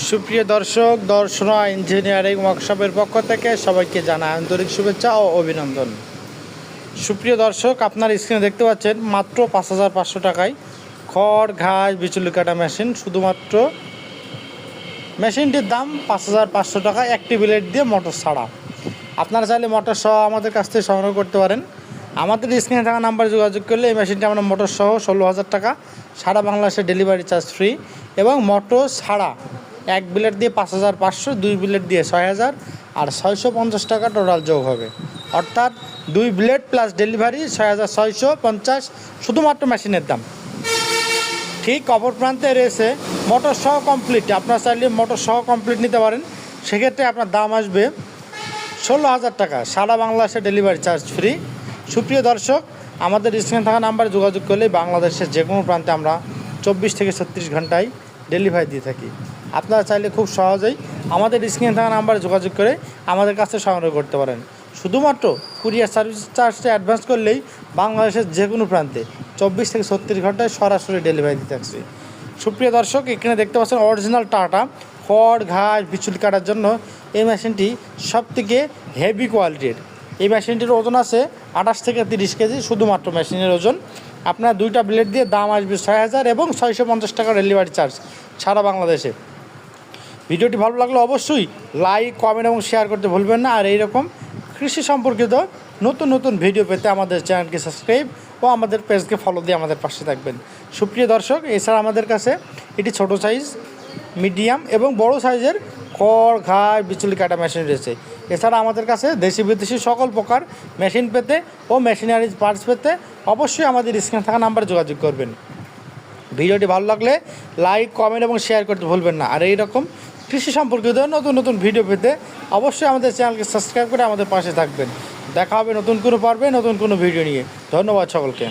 সুপ্রিয় দর্শক, দর্শনা ইঞ্জিনিয়ারিং ওয়ার্কশপের পক্ষ থেকে সবাইকে জানাই আন্তরিক শুভেচ্ছা ও অভিনন্দন। সুপ্রিয় দর্শক, আপনার স্ক্রিনে দেখতে পাচ্ছেন মাত্র পাঁচ হাজার পাঁচশো টাকায় খড়, ঘাস, বিচুলি কাটা মেশিন, শুধুমাত্র মেশিনটির দাম পাঁচ হাজার পাঁচশো টাকা একটি বিলেট দিয়ে মোটর ছাড়া। আপনারা চাইলে মোটর সহ আমাদের কাছ থেকে সংগ্রহ করতে পারেন। আমাদের স্ক্রিনে থাকা নাম্বার যোগাযোগ করলে এই মেশিনটি আমরা মোটর সহ ষোলো হাজার টাকা সারা বাংলাদেশে ডেলিভারি চার্জ ফ্রি এবং মোটর ছাড়া এক বিলেট দিয়ে পাঁচ হাজার পাঁচশো, দুই বিলেট দিয়ে ছয় হাজার, আর ছয়শো পঞ্চাশ টাকা টোটাল যোগ হবে। অর্থাৎ দুই বিলেট প্লাস ডেলিভারি ছয় হাজার ছয়শো পঞ্চাশ, শুধুমাত্র মেশিনের দাম। ঠিক অপর প্রান্তে রয়েছে মোটর সহ কমপ্লিট আপনার চাইলে মোটর সহ কমপ্লিট নিতে পারেন। সেক্ষেত্রে আপনার দাম আসবে ষোলো হাজার টাকা। সারা বাংলাদেশে ডেলিভারি চার্জ ফ্রি সুপ্রিয় দর্শক, আমাদের স্ক্রিনে থাকা নাম্বারে যোগাযোগ করলে বাংলাদেশের যে কোনো প্রান্তে আমরা চব্বিশ থেকে ছত্রিশ ঘন্টায় ডেলিভারি দিয়ে থাকি। আপনারা চাইলে খুব সহজেই আমাদের স্ক্রিনে থাকা নাম্বারে যোগাযোগ করে আমাদের কাছে সংগ্রহ করতে পারেন। শুধুমাত্র কুরিয়ার সার্ভিস চার্জটা অ্যাডভান্স করলেই বাংলাদেশের যে কোনো প্রান্তে চব্বিশ থেকে ছত্রিশ ঘন্টায় সরাসরি ডেলিভারি দিতে থাকছে। সুপ্রিয় দর্শক, এখানে দেখতে পাচ্ছেন অরিজিনাল টাটা। খড়, ঘাস, বিচুলি কাটার জন্য এই মেশিনটি সবথেকে হেভি কোয়ালিটির এই মেশিনটির ওজন আছে আঠাশ থেকে তিরিশ কেজি, শুধুমাত্র মেশিনের ওজন। আপনার দুইটা ব্লেড দিয়ে দাম আসবে ছয় হাজার এবং ছয়শো পঞ্চাশ টাকা ডেলিভারি চার্জ সারা বাংলাদেশে। ভিডিওটি ভালো লাগলে অবশ্যই লাইক কমেন্ট এবং শেয়ার করতে ভুলবেন না। আর এইরকম কৃষি সম্পর্কিত নতুন নতুন ভিডিও পেতে আমাদের চ্যানেলকে সাবস্ক্রাইব ও আমাদের পেজকে ফলো দিয়ে আমাদের পাশে থাকবেন। সুপ্রিয় দর্শক, এছাড়া আমাদের কাছে এটি ছোট সাইজ মিডিয়াম এবং বড় সাইজের খড়, ঘাস, বিচুলি, কাটা মেশিন রয়েছে। এছাড়া আমাদের কাছে দেশি বিদেশি সকল প্রকার মেশিন পেতে ও মেশিনারিজ পার্টস পেতে অবশ্যই আমাদের স্ক্রিনে থাকা নাম্বারে যোগাযোগ করবেন। ভিডিওটি ভালো লাগলে লাইক কমেন্ট এবং শেয়ার করতে ভুলবেন না। আর এই রকম কৃষি সম্পর্কিত নতুন নতুন ভিডিও পেতে অবশ্যই আমাদের চ্যানেলকে সাবস্ক্রাইব করে আমাদের পাশে থাকবেন। দেখা হবে নতুন কোনো পর্বে, নতুন কোনো ভিডিও নিয়ে। ধন্যবাদ সকলকে।